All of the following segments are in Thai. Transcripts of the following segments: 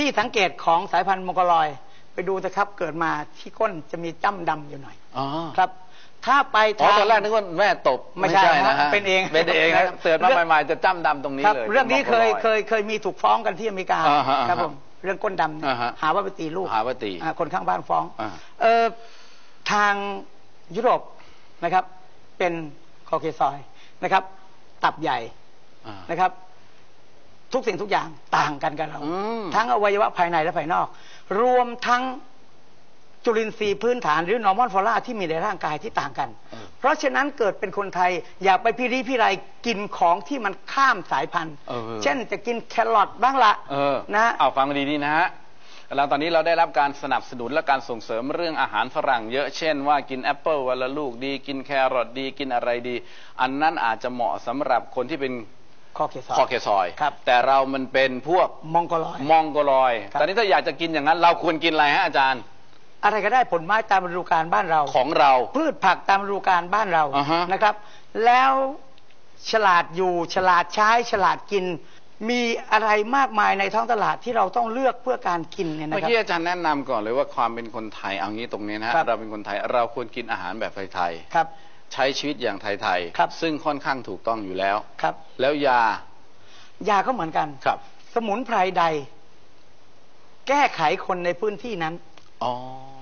ที่สังเกตของสายพันธุ์มองโกลอย ไปดูนะครับ เกิดมาที่ก้นจะมีจ้ำดำอยู่หน่อยอ๋อครับ ถ้าไปอ๋อทาง ตอนแรกนึกว่าแม่ตบไม่ใช่นะฮะเป็นเองเป็นเองครันะบเตือนมาเรื่อง ใหม่ๆจะจ้ำดำตรงนี้ครับ เลยเรื่องนี้เคยป็นเคยเคยมีถูกฟ้องกันที่อเมริกาอ่าฮะอ่าฮะครับผมเรื่องก้นดำเนี่ยอ่าฮะหาว่าไปตีลูกหาว่าตีอ่าคนข้างบ้านฟ้องอ่า เออทางยุโรปนะครับ เป็นคอเคซอยนะครับ ตับใหญ่ อ่า นะครับ ทุกสิ่งทุกอย่างต่างกันกับเราอืมทั้งอวัยวะภายในและภายนอก รวมทั้งจุลินทรีย์พื้นฐานหรือนอร์มอนฟลอราที่มีในร่างกายที่ต่างกันเออเพราะฉะนั้นเกิดเป็นคนไทย อย่าไปพิริพิไรกินของที่มันข้ามสายพันธุ์เออเช่นจะกินแครอทบ้างละเออนะฮะเอาฟังมาดีๆนะฮะแล้วตอนนี้เราได้รับการสนับสนุนและการส่งเสริมเรื่องอาหารฝรั่งเยอะเช่นว่ากินแอปเปิลวันละลูกดี กินแครอทดีกินอะไรดี อันนั้นอาจจะเหมาะสำหรับคนที่เป็น คอเคซอยคอเคซอย ครับแต่เรามันเป็นพวกมองโกลอย มองโกลอย ครับ ตอนนี้ถ้าอยากจะกินอย่างนั้น เราควรกินอะไรฮะอาจารย์ อะไรก็ได้ผลไม้ตามฤดูกาลบ้านเรา ของเรา พืชผักตามฤดูกาลบ้านเราอ่าฮะ นะครับ แล้วฉลาดอยู่ฉลาดใช้ฉลาดกิน มีอะไรมากมายในท้องตลาดที่เราต้องเลือกเพื่อการกินเนี่ยนะเมื่อครับ กี้อาจารย์แนะนำก่อนเลยว่าความเป็นคนไทยเอางี้ตรงนี้นะฮะครับ เราเป็นคนไทยเราควรกินอาหารแบบไทยครับๆ ใช้ชีวิตอย่างไทยครับซึ่งค่อนข้างถูกต้องอยู่แล้ว ครับ แล้วยา ยาก็เหมือนกัน ครับ สมุนไพรใด แก้ไขคนในพื้นที่นั้น อ๋อ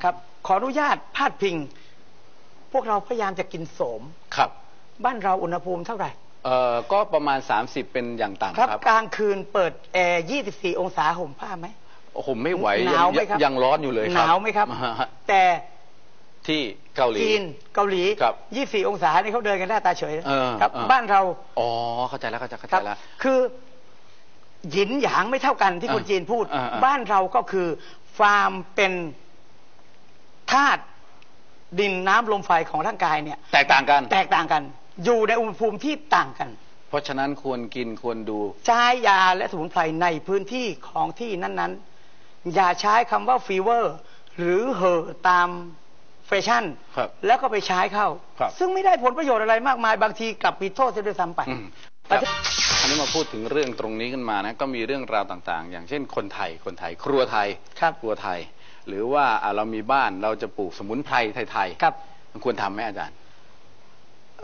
ครับ ขออนุญาตพาดพิง พวกเราพยายามจะกินโสม ครับบ้านเราอุณหภูมิเท่าไหร่ เอ่อก็ประมาณ 30 เป็นอย่างต่ำครับ ครับกลางคืนเปิดแอร์ 24 องศาห่มผ้าไหมผมไม่ไหวหนาวไหมยังครับยังร้อนอยู่เลยครับหนาวไหมครับอ่าฮะแต่ ที่เกาหลีจีนเกาหลีครับ24องศานี่เขาเดินกันหน้าตาเฉยเออครับ เออ บ้านเราอ๋อเข้าใจแล้วเข้าใจเข้าคใจรับแล้ว คือหยินหยางไม่เท่ากันที่คนอ่าจีนพูด อ่าอ่าบ้านเราก็คือฟาร์มเป็นธาตุดินน้ำลมไฟของร่างกายเนี่ยแตกต่างกัน แตกต่างกัน อยู่ในอุณหภูมิที่ต่างกัน เพราะฉะนั้นควรกินควรดู ใช้ยาและสมุนไพรในพื้นที่ของที่นั้น ๆ อย่าใช้คำว่าฟีเวอร์ หรือเหอะตาม แฟชั่น ครับแล้วก็ไปใช้เข้า ครับ ซึ่งไม่ได้ผลประโยชน์อะไรมากมาย บางทีกลับมีโทษเสียด้วยซ้ำไป อืมครับอันนี้มาพูดถึงเรื่องตรงนี้ขึ้นมานะก็มีเรื่องราวต่างๆ อย่างเช่นคนไทยคนไทย ครัวไทยครับครัวไทย หรือว่าอะเรามีบ้านเราจะปลูกสมุนไพรไทยๆครับ มันควรทำไหมอาจารย์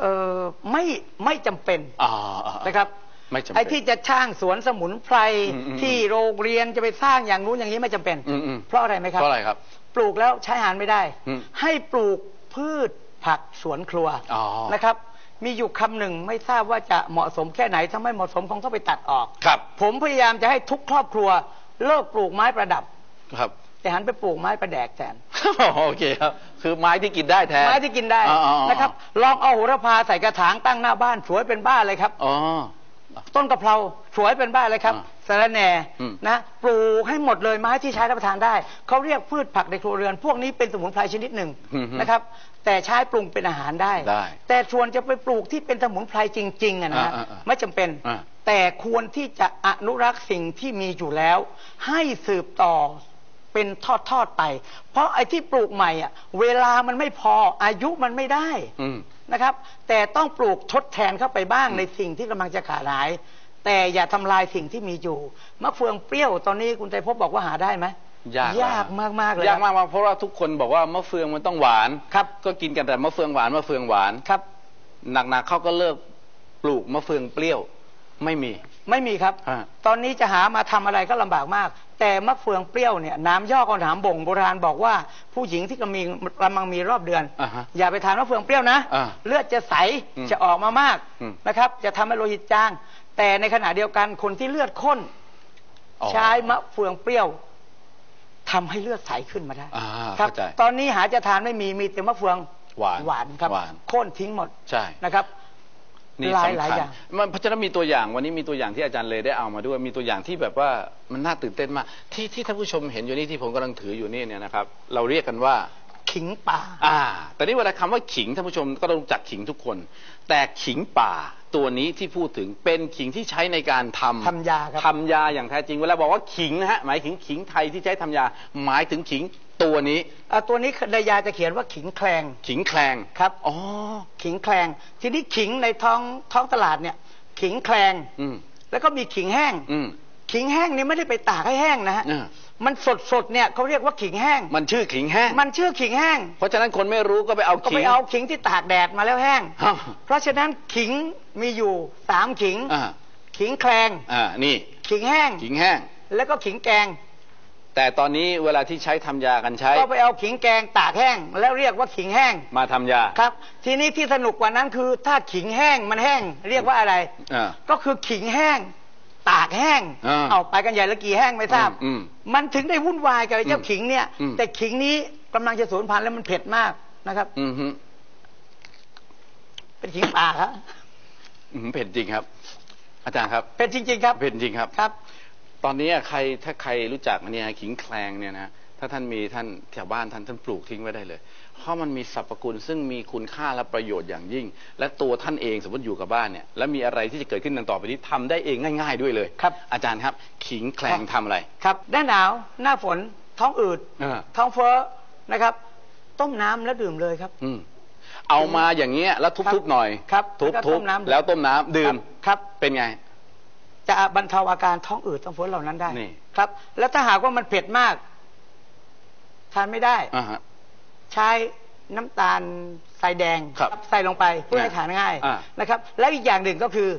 เออไม่ไม่จำเป็นอ๋ออ๋ออ๋อนะครับ ไม่จำเป็นไอ้ที่จะสร้างสวนสมุนไพรอืมอืมที่โรงเรียนจะไปสร้างอย่างนู้นอย่างนี้ไม่จำเป็นอืมอืมเพราะอะไรไหมครับเพราะอะไรครับ ปลูกแล้วใช้อาหารไม่ได้อืมให้ปลูกพืชผักสวนครัวอ๋อนะครับมีอยู่คำหนึ่งไม่ทราบว่าจะเหมาะสมแค่ไหนถ้าไม่เหมาะสมคงต้องไปตัดออกครับ ผมพยายามจะให้ทุกครอบครัว เลิกปลูกไม้ประดับครับ แต่หันไปปลูกไม้ประแดกแทนโอเคครับ คือไม้ที่กินได้แทนไม้ที่กินได้อ๋ออ๋ออ๋อนะครับ ลองเอาโหระพาใส่กระถางตั้งหน้าบ้านสวยเป็นบ้านเลยครับอ๋อ ต้นกะเพราสวยเป็นบ้านเลยครับอ่าสะระแหน่อืมนะปลูกให้หมดเลยไม้ที่ใช้รับประทานได้เขาเรียกพืชผักในครัวเรือน พวกนี้เป็นสมุนไพรชนิดหนึ่งอือฮึนะครับ แต่ใช้ปรุงเป็นอาหารได้ได้แต่ส่วนจะไปปลูกที่เป็นสมุนไพรจริงๆอะนะฮะอ่าอ่าอ่าไม่จำเป็นอ่าแต่ควรที่จะอนุรักษ์สิ่งที่มีอยู่แล้ว ให้สืบต่อ เป็นทอดๆไป เพราะไอ้ที่ปลูกใหม่อะเวลามันไม่พออายุมันไม่ได้อืมนะครับ แต่ต้องปลูกทดแทนเข้าไปบ้างในสิ่งที่กำลังจะขาดหาย แต่อย่าทำลายสิ่งที่มีอยู่มะเฟืองเปรี้ยวตอนนี้คุณใจพบบอกว่าหาได้ไหมยากยากมากๆเลยยากครับมากๆเพราะว่าทุกคนบอกว่ามะเฟืองมันต้องหวานครับก็กินกันแต่มะเฟืองหวานมะเฟืองหวานครับ หนักๆเขาก็เลิกปลูกมะเฟืองเปรี้ยว ไม่มี ไม่มีครับฮะตอนนี้จะหามาทำอะไรก็ลำบากมาก แต่มะเฟืองเปรี้ยวเนี่ยน้ำย่อกอนถามบ่งโบราณบอกว่าผู้หญิงที่กำลังมีกำลังมีรอบเดือน อ่าฮะอย่าไปทานมะเฟืองเปรี้ยวนะ อ่าเลือดจะใสอืมจะออกมามากอืม นะครับ จะทำให้โลหิตจาง แต่ในขณะเดียวกันคนที่เลือดข้น อ๋อ ใช้มะเฟืองเปรี้ยวทำให้เลือดใสขึ้นมาได้อ่าครับเข้าใจตอนนี้หาจะทานไม่มีมีแต่มะเฟืองหวานหวานครับหวาน โค่นทิ้งหมดใช่ นะครับ นี่หลายสำหลายคัญอย่าง มันเพราะฉะนั้นมีตัวอย่างวันนี้มีตัวอย่างที่อาจารย์เลยได้เอามาด้วยมีตัวอย่างที่แบบว่ามันน่าตื่นเต้นมากที่ที่ท่านผู้ชมเห็นอยู่นี่ที่ผมกำลังถืออยู่นี่เนี่ยนะครับเราเรียกกันว่า ขิงป่า อ่า แต่นี่เวลาคำว่าขิงท่านผู้ชมก็ต้องรู้จักขิงทุกคน แต่ขิงป่าตัวนี้ที่พูดถึงเป็นขิงที่ใช้ในการทำทำยาครับ ทำยาอย่างแท้จริง เวลาบอกว่าขิงนะฮะหมายถึงขิงไทยที่ใช้ทำยา หมายถึงขิง ตัวนี้อะตัวนี้ในยาจะเขียนว่าขิงแคลง ขิงแคลงครับ อ๋อ ขิงแคลง ทีนี้ขิงในท้องท้องตลาดเนี่ย ขิงแคลง อืม แล้วก็มีขิงแห้ง อืม ขิงแห้งนี่ไม่ได้ไปตากให้แห้งนะฮะ อ่า มันสดสดๆเนี่ยเขาเรียกว่าขิงแห้ง มันชื่อขิงแห้ง มันชื่อขิงแห้ง เพราะฉะนั้นคนไม่รู้ก็ไปเอาก็ขิไปง เอาขิงที่ตากแดดมาแล้วแห้ง ฮะเพราะฉะนั้นขิงมีอยู่สามขิง อ่า ขิงแคลง อ่า นี่ ขิงแห้ง ขิงแห้ง แล้วก็ขิงแกง แต่ตอนนี้เวลาที่ใช้ทำยากันใช้ ก็ไปเอาขิงแกงตากแห้ง แล้วเรียกว่าขิงแห้งมาทำยา ครับ ทีนี้ที่สนุกกว่านั้นคือ ถ้าขิงแห้งมันแห้ง เรียกว่าอะไร อ่าก็คือขิงแห้ง ตากแห้ง อ่าเอาไปกันใหญ่แล้วกี่แห้งไม่ทราบอืมมันถึงได้วุ่นวายกับไอ้เจ้าอืมขิงเนี่ย อืม แต่ขิงนี้กำลังจะสูญพันธุ์แล้วมันเผ็ดมากนะครับ อืมฮึเป็นขิงป่าครับ อืมเผ็ดจริงครับ อาจารย์ครับเผ็ดจริงๆครับ เผ็ดจริงครับ ครับ ตอนนี้ใครถ้าใครรู้จักเนี่ยขิงแคลงเนี่ยนะถ้าท่านมีท่านแถวบ้านท่านท่านปลูกทิ้งไว้ได้เลย เพราะมันมีสรรพคุณซึ่งมีคุณค่าและประโยชน์อย่างยิ่ง และตัวท่านเองสมมติอยู่กับบ้านเนี่ยแล้วมีอะไรที่จะเกิดขึ้นดังต่อไปนี้ทำได้เองง่าย ๆ ด้วยเลยครับ อาจารย์ครับ ขิงแคลงทำอะไร ครับหน้าหนาวหน้าฝนท้องอืดอ่าท้องเฟ้อนะครับ ต้มน้ำแล้วดื่มเลยครับ อืมเอามาอย่างเงี้ยแล้วทุบๆหน่อยครับทุบแล้วก็ต้ทุบมน้ำแล้วต้มน้ำดื่มครับเป็นไง จะบรรเทาอาการท้องอืดท้องเฟ้อเหล่านั้นได้นี่ครับ แล้วถ้าหากว่ามันเผ็ดมากทานไม่ได้อ่าฮะใช้น้ำตาลใส่แดงครับใส่ลงไปเพื่อให้ทานง่ายอ่านะครับ แล้วอีกอย่างหนึ่งก็คือ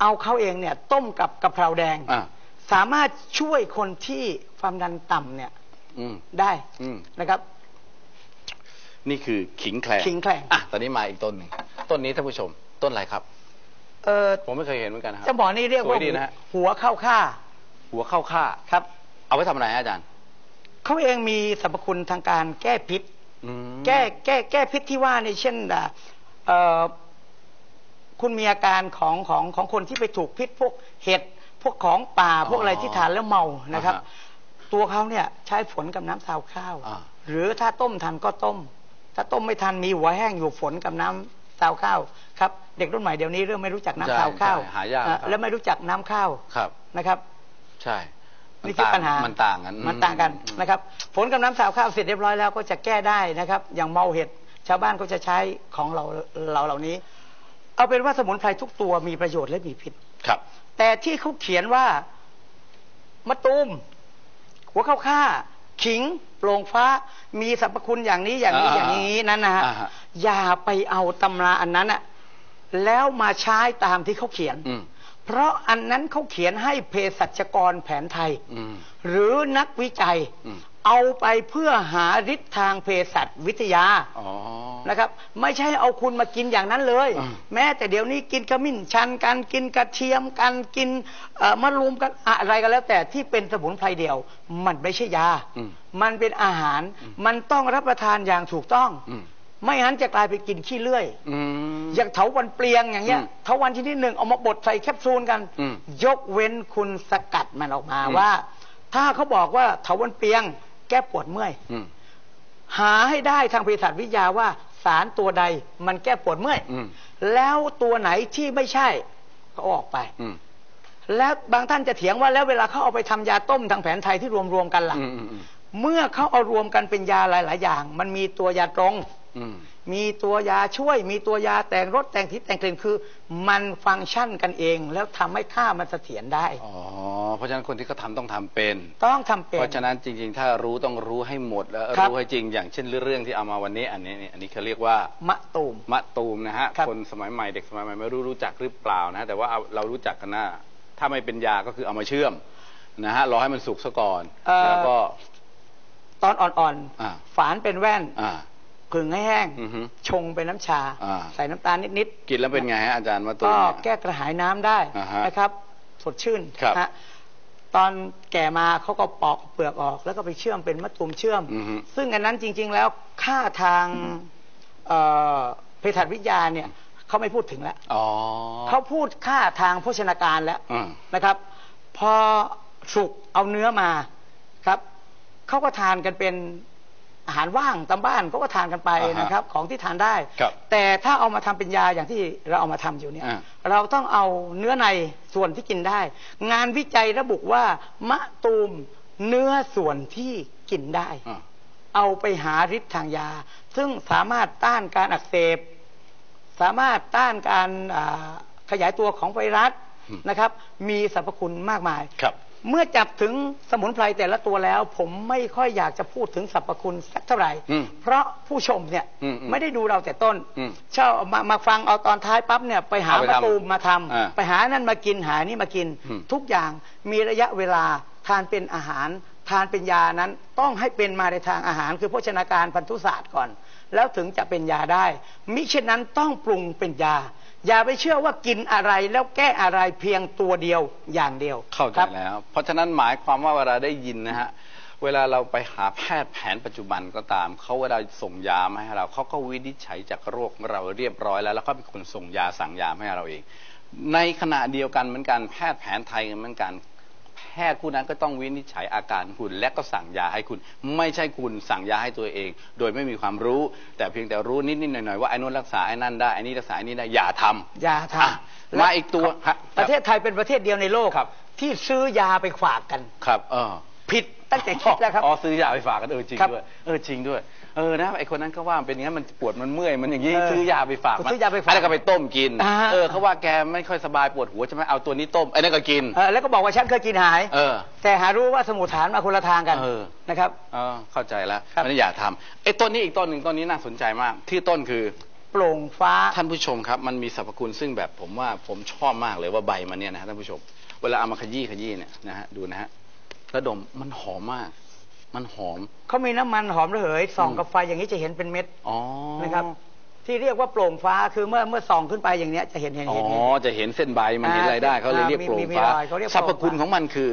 เอาเขาเองเนี่ย ต้มกับกะเพราแดงอ่าสามารถช่วยคนที่ความดันต่ำเนี่ยอืมได้อืมนะครับ นี่คือขิงแคลงขิงแคลงอะตอนนี้มาอีกต้นหนึ่งต้นนี้ท่านผู้ชม ต้นอะไรครับ เออผมไม่เคยเห็นเหมือนกันนะครับจะบอกนี่เรียกว่าสวยดีนะฮะหัวเข้าค่า หัวเข้าค่าครับ เอาไว้ทำอะไรฮะอาจารย์เขาเองมีสรรพคุณทางการแก้พิษอืมแก้แก้แก้พิษที่ว่าในเช่นอะเอ่อคุณมีอาการของของของคนที่ไปถูกพิษพวกเห็ดพวกของป่าพวกอะไรที่ทานแล้วเมานะครับอ่าฮะตัวเขาเนี่ยใช้ฝนกับน้ำซาวข้าวอ่าหรือถ้าต้มทันก็ต้ม ถ้าต้มไม่ทันมีหัวแห้งอยู่ฝนกับน้ำ ซาวข้าวครับเด็กรุ่นใหม่เดี๋ยวนี้เริ่มไม่รู้จักน้ำใช่ซาวข้าวใช่หายากอะครับแล้วไม่รู้จักน้ำข้าวครับนะครับ ใช่มันี่คือต่างปัญหา มันต่างกัน มันต่างกันอืมนะครับ ผลกับน้ำสาวข้าวเสร็จเรียบร้อยแล้วก็จะแก้ได้นะครับ อย่างเมาเห็ดชาวบ้านก็จะใช้ของเราเราเหล่านี้ เอาเป็นว่าสมุนไพรทุกตัวมีประโยชน์และมีพิษ ครับ แต่ที่เขาเขียนว่ามะตูมหัวข้าวค่า ขิงโปร่งฟ้ามีสรรพคุณอย่างนี้อย่างนี้อ่าอย่างนี้นั้นนะฮะอ่าฮะอย่าไปเอาตำราอันนั้นอะแล้วมาใช้ตามที่เขาเขียนอืมเพราะอันนั้นเขาเขียนให้เภสัชกรแผนไทยอืมหรือนักวิจัยอืมเอาไปเพื่อหาฤทธิ์ทางเภสัชวิทยาอ๋อ นะครับ ไม่ใช่เอาคุณมากินอย่างนั้นเลยอืมแม้แต่เดี๋ยวนี้กินขมิ้นชันกันกินกระเทียมกันกินเอ่อมะรุมกันอะไรก็แล้ว แต่ที่เป็นสมุนไพรเดียว มันไม่ใช่ยาอืมมันเป็นอาหาร มันต้องรับประทานอย่างถูกต้องอืมไม่งั้นจะกลายไปกินขี้เลื่อยอืมอย่างเถาวันเปลียงอย่างเงี้ยอืมเถาวันชนิดหนึ่งเอามาบดใส่แคปซูลกันอืมยกเว้นคุณสกัดมันออกมาอืมว่า ถ้าเขาบอกว่าเถาวันเปลียง แก้ปวดเมื่อยอืมหาให้ได้ทางเภสัชวิทยาว่า สารตัวใดมันแก้ปวดเมื่อยอืมแล้วตัวไหนที่ไม่ใช่ก็เอาออกไปอืมแล้วบางท่านจะเถียงว่าแล้วเวลาเขาเอาไปทำยาต้มทางแผนไทยที่รวมๆกันล่ะอืมอืมอืมเมื่อเขาเอารวมกันเป็นยาหลาย ๆ อย่าง มันมีตัวยาตรงอื มมีตัวยาช่วย มีตัวยาแต่งรสแต่งทิศแต่งกลิ่นคือ มันฟังก์ชันกันเอง แล้วทำให้ค่ามันเสถียรได้อ๋อเพราะฉะนั้นคนที่เขาทำต้องทำเป็น ต้องทำเป็น เพราะฉะนั้นจริง ๆ ถ้ารู้ต้องรู้ให้หมดแล้วครับรู้ให้จริงอย่างเช่นเรื่องที่เอามาวันนี้อันนี้นี่อันนี้เขาเรียกว่ามะตูมมะตูมนะฮะครับคนสมัยใหม่เด็กสมัยใหม่ไม่รู้รู้จักหรือเปล่านะแต่ว่าเอาเรารู้จักกันนะถ้าไม่เป็นยาก็คือเอามาเชื่อมนะฮะรอให้มันสุกซะก่อนเอ่อแล้วก็ตอนอ่อนอ่าๆฝานเป็นแว่นอ่า ผึ่งให้แห้ง อือฮึชงเป็นน้ำชา อ่า ใส่น้ำตาลนิดกินแล้วเป็นไงฮะอาจารย์มะๆตูก็มเนี่ย แก้กระหายน้ำได้อ่าฮะนะครับ สดชื่นครับฮะตอนแก่มาเขาก็ปอกเปลือกออก แล้วก็ไปเชื่อมเป็นมะตูมเชื่อม อือฮึซึ่งอันนั้นจริง ๆ แล้วค่าทางเอ่อเภสัชวิทยาเนี่ยเขาไม่พูดถึงแล้วอ๋อเขาพูดค่าทางโภชนาการแล้วอืม นะครับ พอสุกเอาเนื้อมาครับเขาก็ทานกันเป็น อาหารว่างตามบ้านเขาก็ทานกันไปอ่าฮะนะครับ ของที่ทานได้ ครับแต่ถ้าเอามาทำเป็นยาอย่างที่เราเอามาทำอยู่เนี่ยอ่า เราต้องเอาเนื้อในส่วนที่กินได้ งานวิจัยระบุว่ามะตูมเนื้อส่วนที่กินได้ อ่า เอาไปหาฤทธิ์ทางยา ซึ่งสามารถต้านการอักเสบ สามารถต้านการอ่าขยายตัวของไวรัสอืมนะครับ มีสรรพคุณมากมาย ครับ เมื่อจับถึงสมุนไพรแต่ละตัวแล้ว ผมไม่ค่อยอยากจะพูดถึงสรรพคุณสักเท่าไหร่อืมเพราะผู้ชมเนี่ยอืมอืมไม่ได้ดูเราแต่ต้นอืมเช่ามามาฟังเอาตอนท้ายปั๊บเนี่ยไปหาเอาไปประทำตูมมาทำอ่าไปหานั่นมากินหานี่มากินอืมทุกอย่างมีระยะเวลาทานเป็นอาหาร ทานเป็นยานั้นต้องให้เป็นมาในทางอาหาร คือโภชนาการพันธุศาสตร์ก่อน แล้วถึงจะเป็นยาได้ มิเช่นนั้นต้องปรุงเป็นยา อย่าไปเชื่อว่ากินอะไรแล้วแก้อะไรเพียงตัวเดียวอย่างเดียว เข้าใจครับแล้ว เพราะฉะนั้นหมายความว่าเวลาได้ยินนะฮะเวลาเราไปหาแพทย์แผนปัจจุบันก็ตามเขาเวลาส่งยามาให้เราเขาก็วินิจฉัยจากโรคของเราเรียบร้อยแล้ว แล้วก็เป็นคนส่งยาสั่งยามาให้เราเอง ในขณะเดียวกันเหมือนกันแพทย์แผนไทยเหมือนกันแพทย์ผู้นั้นก็ต้องวินิจฉัยอาการคุณ และก็สั่งยาให้คุณ ไม่ใช่คุณสั่งยาให้ตัวเอง โดยไม่มีความรู้ แต่เพียงแต่รู้นิดๆหน่อยๆว่าไอ้นู้นรักษาไอ้นั่นได้ไอ้นี่รักษาไอ้นี่ได้อย่าทำอย่าทอะำมาอีกตัวฮะประเทศไทยเป็นประเทศเดียวในโลกครับ ที่ซื้อยาไปฝากกันครับ เออผิดตั้งแต่คิดแล้วครับอ๋อซื้อยาไปฝากกันเออจริงครับด้วยเออจริงด้วย เออนะไอคนนั้นก็ว่ามันเป็นอย่างนั้นมันปวดมันเมื่อยมันอย่างนี้เออซื้อยาไปฝากมันซื้อยาไปฝากแล้วก็ไปต้มกินอ่าเออเขาว่าแกไม่ค่อยสบายปวดหัวใช่ไหมเอาตัวนี้ต้มไอ้นั่นก็กินเออแล้วก็บอกว่าฉันเคยกินหายเออ แต่หารู้ว่าสมุทฐานมาคนละทางกันเออนะครับเออเข้าใจแล้วครับไม่ได้อยากทำไอ้ต้นนี้อีกต้นหนึ่งต้นนี้น่าสนใจมาก ที่ต้นคือโปร่งฟ้าท่านผู้ชมครับ มันมีสรรพคุณซึ่งแบบผมว่าผมชอบมากเลยว่าใบมันเนี่ยนะฮะท่านผู้ชม เวลาเอามาขยี้ขยี้เนี่ยนะฮะดูนะฮะแล้วดมมันหอมมาก มันหอม เขามีน้ำมันหอมระเหยส่องอืมกับไฟอย่างนี้จะเห็นเป็นเม็ดอ๋อนะครับ ที่เรียกว่าโปร่งฟ้าคือเมื่อเมื่อส่องขึ้นไปอย่างเนี้ยจะเห็นเห็นอ๋อเห็นเห็น จะเห็นเส้นใบมันเห็นอ่าอะไรได้เขาเลยเรียกมีโปร่งมีมีฟ้ารอยเขาเรียกสรรพโปร่งฟ้า คุณของมันคือ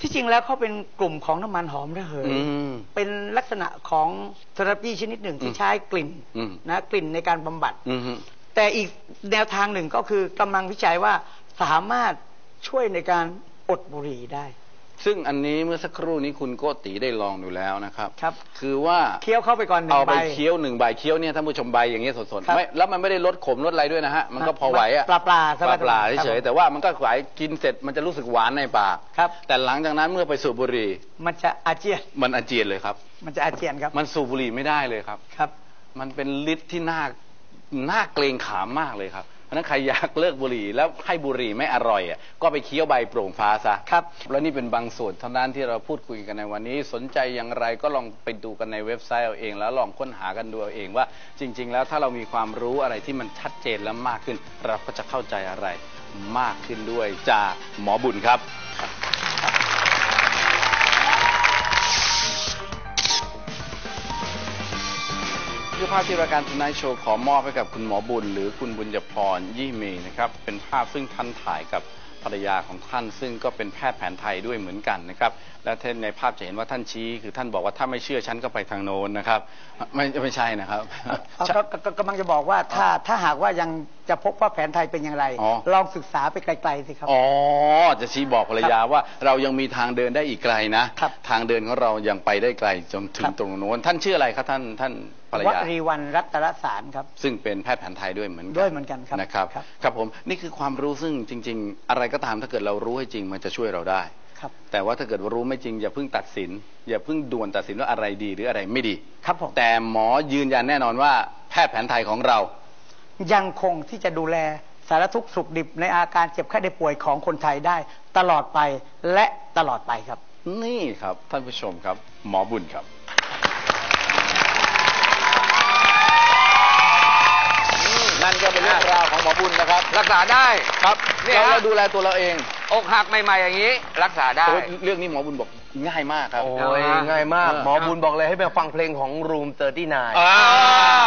ที่จริงแล้วเขาเป็นกลุ่มของน้ำมันหอมระเหย อืมเป็นลักษณะของเทอราปีชนิดหนึ่งที่อืมใช้กลิ่นอืม นะกลิ่นในการบำบัด อืมฮึ แต่อีกแนวทางหนึ่งก็คือกำลังวิจัยว่าสามารถช่วยในการอดบุหรี่ได้ ซึ่งอันนี้เมื่อสักครู่นี้คุณโกติได้ลองดูแล้วนะครับครับ คือว่าเคี้ยวเข้าไปก่อนหนึ่เอางใบไปเคี้ยวหนึ่งใบเคี้ยวเนี่ยท่านผู้ชมใบอย่างเงี้ยสดครับๆไม่แล้วมันไม่ได้ลดขมลดอะไรด้วยนะฮะมันก็พอไหวอะปลาปลาๆสปลาบายๆปลาครับเฉยๆแต่ว่ามันก็ไหวกินเสร็จมันจะรู้สึกหวานในปากครับ แต่หลังจากนั้นเมื่อไปสูบบุหรี่มันจะอาเจียนมันอาเจียนเลยครับ มันจะอาเจียนครับมันสูบบุหรี่ไม่ได้เลยครับ ครับ มันเป็นฤทธิ์ที่น่าน่าเกรงขามมากเลยครับ เพราะฉะนั้นใครอยากเลิกบุหรี่แล้วให้บุหรี่ไม่อร่อยอะก็ไปเคี้ยวใบโปร่งฟ้าซะครับ แล้วนี่เป็นบางส่วนเท่านั้นที่เราพูดคุยกันในวันนี้ สนใจอย่างไรก็ลองไปดูกันในเว็บไซต์เอาเอง แล้วลองค้นหากันดูเอาเองว่า จริง ๆ แล้วถ้าเรามีความรู้อะไรที่มันชัดเจนและมากขึ้น เราก็จะเข้าใจอะไรมากขึ้นด้วยจากหมอบุญครับ ภาพที่รายการ Tonight Show ขอมอบให้กับคุณหมอบุญ หรือคุณบุญยพรยี่เมนะครับเป็นภาพซึ่งท่านถ่ายกับภรรยาของท่าน ซึ่งก็เป็นแพทย์แผนไทยด้วยเหมือนกันนะครับและท่านในภาพจะเห็นว่าท่านชี้ คือท่านบอกว่าถ้าไม่เชื่อฉันก็ไปทางโน้นนะครับ ไม่ไม่ใช่นะครับ เอาก็ก็ก็กำลังจะบอกว่าถ้าถ้าหากว่ายัง จะพบว่าแผนไทยเป็นอย่างไร อ๋อ ลองศึกษาไปไกลๆสิครับ อ๋อ จะชี้บอกภรรยาว่าเรายังมีทางเดินได้อีกไกลนะ ครับทางเดินของเรายังไปได้ไกลจนถึครังบ ตรงโน้น ท่านชื่ออะไรครับท่านท่านภรรวัยา รีวันรัตนสารครับ ซึ่งเป็นแพทย์แผนไทยด้วยเหมือนกันด้วยเหมือนกันครับนะครับ ครับ ครับผม นี่คือความรู้ซึ่งจริง ๆ อะไรก็ตามถ้าเกิดเรารู้ให้จริงมันจะช่วยเราได้ ครับ แต่ว่าถ้าเกิดว่ารู้ไม่จริงอย่าเพิ่งตัดสิน อย่าเพิ่งด่วนตัดสินว่าอะไรดีหรืออะไรไม่ดี ครับผม แต่หมอยืนยันแน่นอนว่าแพทย์แผนไทยของเรา ยังคงที่จะดูแลสารทุกข์สุขดิบในอาการเจ็บไข้ได้ป่วยของคนไทยได้ ตลอดไปและตลอดไปครับ นี่ครับท่านผู้ชมครับ หมอบุญครับ นั่นก็เป็นเรื่องราวของหมอบุญนะครับ รักษาได้ครับเนี่ยเราฮะเราดูแลตัวเราเอง อกหักใหม่ ๆ อย่างนี้ รักษาได้โอ้ยเรื่องนี้หมอบุญบอกง่ายมากครับ โอ้ยง่ายมาก หมอบุญบอกเลยให้ไปฟังเพลงของ Room 39อ่า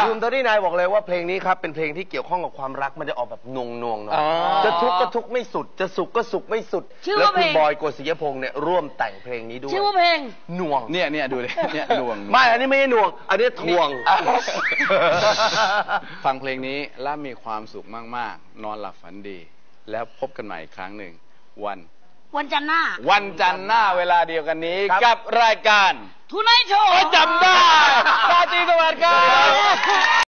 Room 39 บอกเลยว่าเพลงนี้ครับ เป็นเพลงที่เกี่ยวข้องกับความรักมันจะออกแบบนวงนวงๆหน่อยอ๋อจะทุกข์ก็ทุกข์ไม่สุด จะสุขก็สุขไม่สุด ชื่อแล้วว่าคุณเพลง บอยโกศิยพงษ์เนี่ยร่วมแต่งเพลงนี้ด้วยชื่อว่าเพลง หน่วง เนี่ยเนี่ยดูเลยเนี่ยดวงไม่ อันนี้ไม่ใช่หน่วง อันนี้ทวง ฟังเพลงนี้แล้วมีความสุขมาก ๆ นอนหลับฝันดี แล้วพบกันใหม่อีกครั้งหนึ่ง วัน วันจันทร์หน้า วันจันทร์หน้าเวลาเดียวกันนี้ ครับ กับรายการทุนไนโชว์ จำได้ราตรีสวัสดิ์ครับ